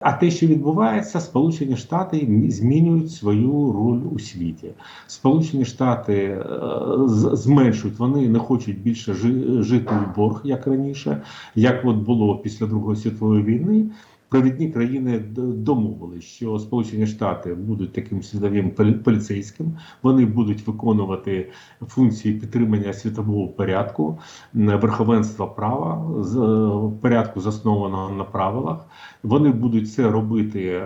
А те, що відбувається, Сполучені Штати змінюють свою роль у світі. Сполучені Штати е, зменшують, вони не хочуть більше жи- жити у борг, як раніше, як от було після Другої світової війни. Провідні країни домовились, що Сполучені Штати будуть таким світовим поліцейським, вони будуть виконувати функції підтримання світового порядку, верховенства права, з порядку заснованого на правилах. Вони будуть це робити е,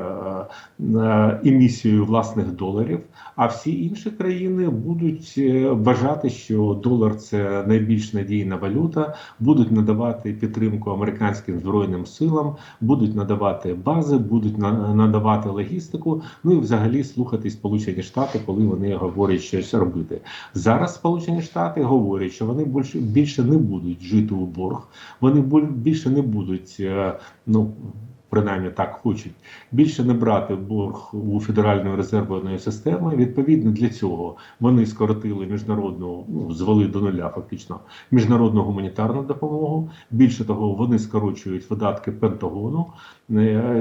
е, емісією власних доларів. А всі інші країни будуть е, вважати, що долар це найбільш надійна валюта, будуть надавати підтримку американським збройним силам, будуть надавати бази, будуть на- надавати логістику. Ну і взагалі слухати Сполучені Штати, коли вони говорять щось робити. Зараз Сполучені Штати говорять, що вони більше більше не будуть жити у борг, вони більше не будуть е, ну. Принаймні так хочуть більше не брати борг у федеральної резервної системи. Відповідно для цього вони скоротили міжнародну, ну звели до нуля, фактично міжнародну гуманітарну допомогу. Більше того, вони скорочують видатки Пентагону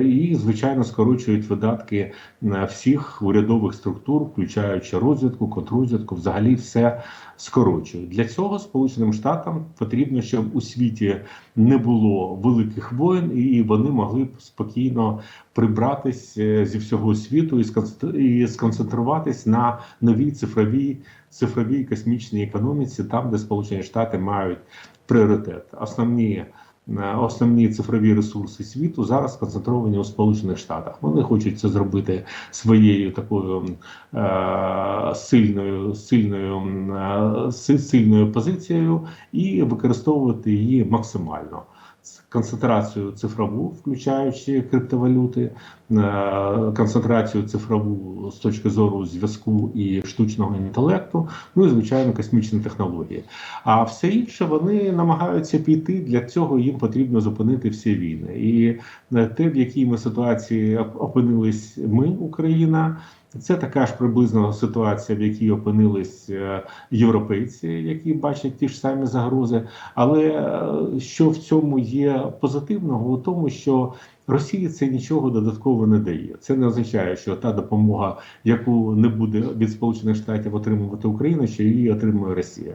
і, звичайно, скорочують видатки е, всіх урядових структур, включаючи розвідку, контррозвідку, взагалі все скорочують. Для цього Сполученим Штатам потрібно, щоб у світі не було великих воєн, і вони могли б спокійно прибратись е, зі всього світу і сконцентруватись на новій цифровій цифровій космічній економіці, там де Сполучені Штати мають пріоритет. Основні е, Основні цифрові ресурси світу зараз сконцентровані у Сполучених Штатах. Вони хочуть це зробити своєю такою е, сильною, сильною, е, сильною позицією і використовувати її максимально. Концентрацію цифрову, включаючи криптовалюти, е, концентрацію цифрову з точки зору зв'язку і штучного інтелекту, ну і звичайно космічні технології. А все інше вони намагаються піти. Для цього їм потрібно зупинити всі війни. І е, те, в якій ми ситуації опинились ми, Україна. Це така ж приблизно ситуація, в якій опинились е, європейці, які бачать ті ж самі загрози. Але е, що в цьому є позитивного, у тому, що Росії це нічого додатково не дає. Це не означає, що та допомога, яку не буде від Сполучених Штатів отримувати Україна, що її отримує Росія.